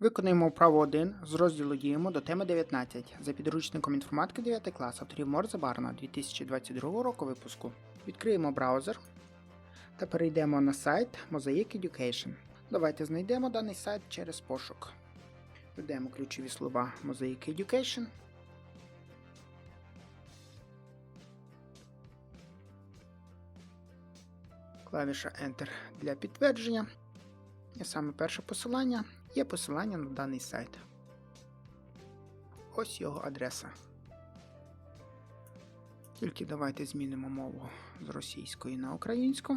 Виконуємо вправу 1 з розділу Діємо до теми 19 за підручником інформатики 9 клас авторів Морзе Барна 2022 року випуску. Відкриємо браузер та перейдемо на сайт Mosaic Education. Давайте знайдемо даний сайт через пошук. Введемо ключові слова Mosaic Education. Клавіша Enter для підтвердження. І саме перше посилання є посилання на даний сайт. Ось його адреса. Тільки давайте змінимо мову з російської на українську.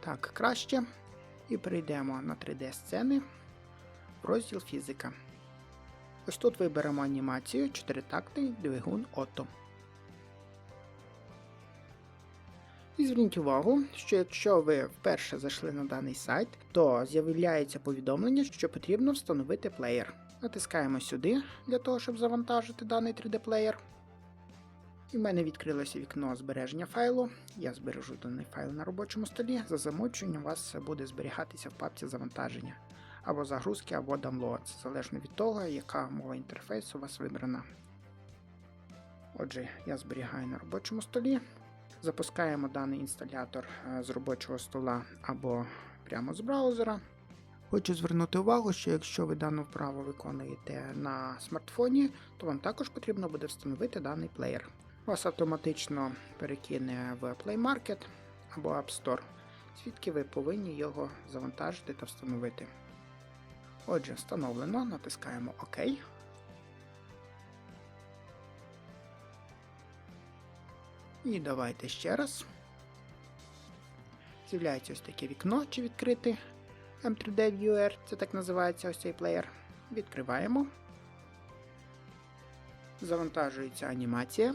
Так, краще. І перейдемо на 3D-сцени в розділ фізика. Ось тут виберемо анімацію 4-тактний двигун Ото. І зверніть увагу, що якщо ви вперше зайшли на даний сайт, то з'являється повідомлення, що потрібно встановити плеєр. Натискаємо сюди для того, щоб завантажити даний 3D-плеєр. І в мене відкрилося вікно збереження файлу. Я збережу даний файл на робочому столі. За замовчуванням у вас буде зберігатися в папці завантаження або загрузки, або downloads, залежно від того, яка мова інтерфейсу у вас вибрана. Отже, я зберігаю на робочому столі. Запускаємо даний інсталятор е, з робочого стола або прямо з браузера. Хочу звернути увагу, що якщо ви дану вправу виконуєте на смартфоні, то вам також потрібно буде встановити даний плеєр. Вас автоматично перекине в Play Market або App Store, звідки ви повинні його завантажити та встановити. Отже, встановлено, натискаємо ОК. І давайте ще раз. З'являється ось таке вікно чи відкрити M3D Viewer, це так називається ось цей плеєр. Відкриваємо. Завантажується анімація.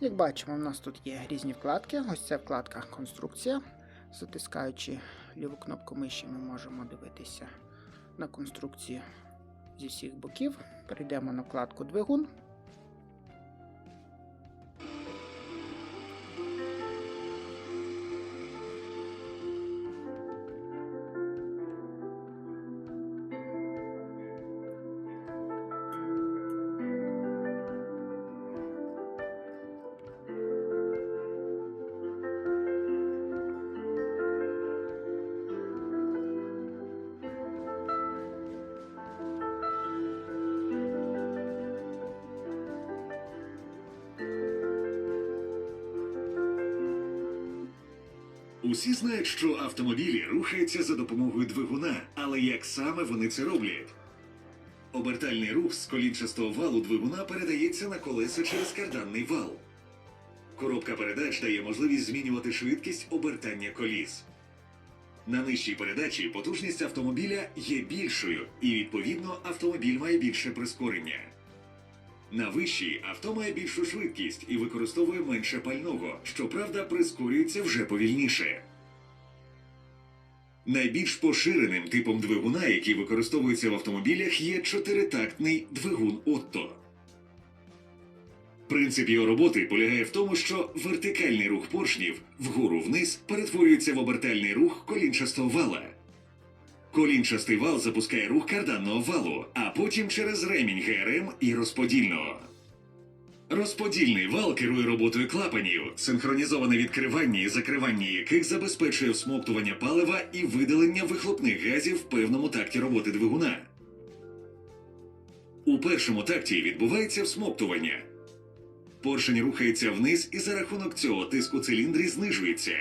Як бачимо, у нас тут є різні вкладки. Ось це вкладка Конструкція. Затискаючи ліву кнопку миші, ми можемо дивитися на конструкції зі всіх боків. Перейдемо на вкладку Двигун. Усі знають, що автомобілі рухаються за допомогою двигуна, але як саме вони це роблять? Обертальний рух з колінчастого валу двигуна передається на колеса через карданний вал. Коробка передач дає можливість змінювати швидкість обертання коліс. На нижчій передачі потужність автомобіля є більшою, і відповідно автомобіль має більше прискорення. На вищій авто має більшу швидкість і використовує менше пального, щоправда, прискорюється вже повільніше. Найбільш поширеним типом двигуна, який використовується в автомобілях, є чотиритактний двигун Отто. Принцип його роботи полягає в тому, що вертикальний рух поршнів вгору вниз перетворюється в обертальний рух колінчастого вала. Колінчастий вал запускає рух карданного валу, а потім через ремінь ГРМ і розподільного. Розподільний вал керує роботою клапанів, синхронізоване відкривання і закривання яких забезпечує всмоктування палива і видалення вихлопних газів в певному такті роботи двигуна. У першому такті відбувається всмоктування. Поршень рухається вниз і за рахунок цього тиск у циліндрі знижується.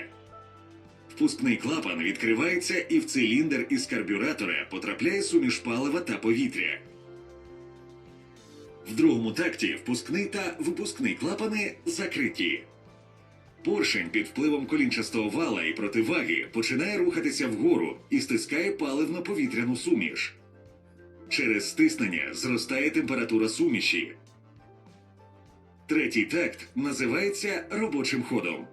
Впускний клапан відкривається і в циліндр із карбюратора потрапляє суміш палива та повітря. В другому такті впускний та випускний клапани закриті. Поршень під впливом колінчастого вала і противаги починає рухатися вгору і стискає паливно-повітряну суміш. Через стиснення зростає температура суміші. Третій такт називається робочим ходом.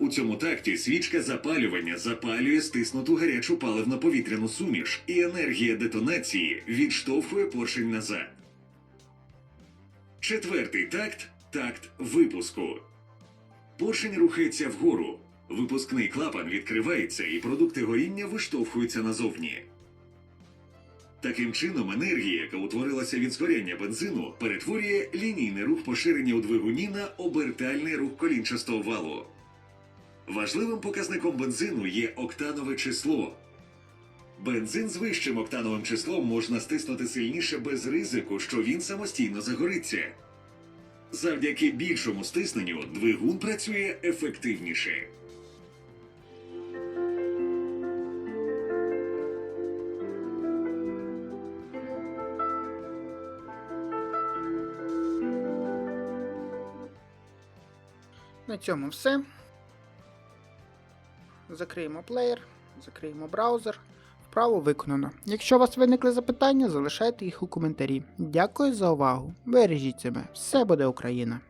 У цьому такті свічка запалювання запалює стиснуту гарячу паливно-повітряну суміш, і енергія детонації відштовхує поршень назад. Четвертий такт такт випуску. поршень рухається вгору. Випускний клапан відкривається і продукти горіння виштовхуються назовні. Таким чином, енергія, яка утворилася від згоряння бензину, перетворює лінійний рух поширення у двигуні на обертальний рух колінчастого валу. Важливим показником бензину є октанове число. Бензин з вищим октановим числом можна стиснути сильніше без ризику, що він самостійно загориться. Завдяки більшому стисненню двигун працює ефективніше. На цьому все. Закриємо плеєр, закриємо браузер. Вправо виконано. Якщо у вас виникли запитання, залишайте їх у коментарі. Дякую за увагу. Бережіть себе. Все буде Україна!